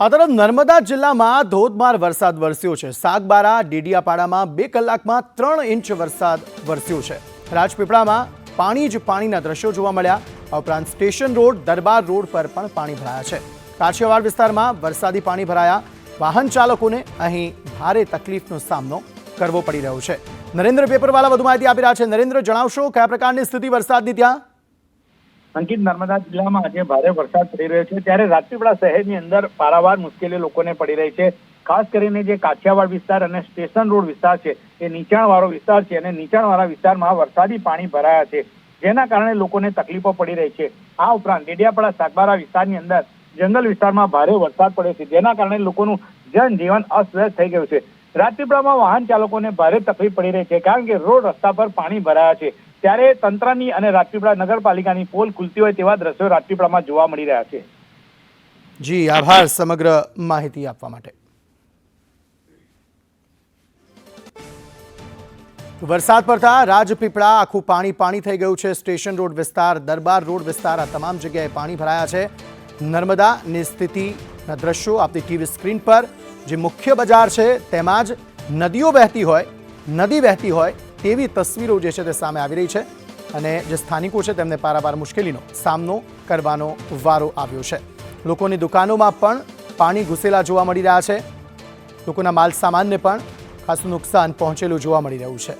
આ તરફ નર્મદા જિલ્લામાં ધોધમાર વરસાદ વરસ્યો છે. સાગબારા, ડેડિયાપાડામાં બે કલાકમાં ત્રણ ઇંચ વરસાદ વરસ્યો છે. રાજપીપળામાં પાણી જ પાણીના દ્રશ્યો જોવા મળ્યા. ઉપરાંત સ્ટેશન રોડ, દરબાર રોડ પર પણ પાણી ભરાયા છે. કાઠિયાવાડ વિસ્તારમાં વરસાદી પાણી ભરાયા. વાહન ચાલકોને અહીં ભારે તકલીફનો સામનો કરવો પડી રહ્યો છે. નરેન્દ્ર પેપરવાલા વધુ માહિતી આપી રહ્યા છે. નરેન્દ્ર, જણાવશો કયા પ્રકારની સ્થિતિ વરસાદની ત્યાં? અંકિત નર્મદા જિલ્લામાં આજે ભારે વરસાદ પડી રહ્યો છે. ત્યારે રાજપીપળા શહેરની અંદર પારાવાર મુશ્કેલી લોકોને પડી રહી છે. ખાસ કરીને જે કાઠિયાવાડ વિસ્તાર અને સ્ટેશન રોડ વિસ્તાર છે, એ નીચાણવાળો વિસ્તાર છે અને નીચાણવાળા વિસ્તારમાં વરસાદી પાણી ભરાયા છે, જેના કારણે લોકોને તકલીફો પડી રહી છે. આ ઉપરાંત ડેડિયાપાડા સાગબારા વિસ્તારની અંદર જંગલ વિસ્તારમાં ભારે વરસાદ પડ્યો છે, જેના કારણે લોકોનું જનજીવન અસ્તવ્યસ્ત થઈ ગયું છે. રાજપીપળામાં વાહન ચાલકોને ભારે તકલીફ પડી રહી છે કારણ કે રોડ રસ્તા પર પાણી ભરાયા છે. ત્યારે તંત્રની અને રાજપીપળા નગરપાલિકાની પોલ ખુલતી હોય તેવા દ્રશ્યો રાજપીપળામાં જોવા મળી રહ્યા છે. જી, આભાર સમગ્ર માહિતી આપવા માટે. વરસાદ પડતા રાજપીપળા, આખું પાણી પાણી થઈ ગયું છે. સ્ટેશન રોડ વિસ્તાર, દરબાર રોડ વિસ્તાર, આ તમામ જગ્યાએ પાણી ભરાયા છે. નર્મદાની સ્થિતિના દ્રશ્યો આપણી ટીવી સ્ક્રીન પર જે મુખ્ય બજાર છે, તેમાં જ નદીઓ વહેતી હોય, નદી વહેતી હોય તેવી તસવીરો જે છે તે સામે આવી રહી છે અને જે સ્થાનિકો છે તેમને પારાવાર મુશ્કેલીનો સામનો કરવાનો વારો આવ્યો છે. લોકોની દુકાનોમાં પણ પાણી ઘૂસેલા જોવા મળી રહ્યા છે. લોકોના માલ સામાનને પણ ખાસું નુકસાન પહોંચેલું જોવા મળી રહ્યું છે.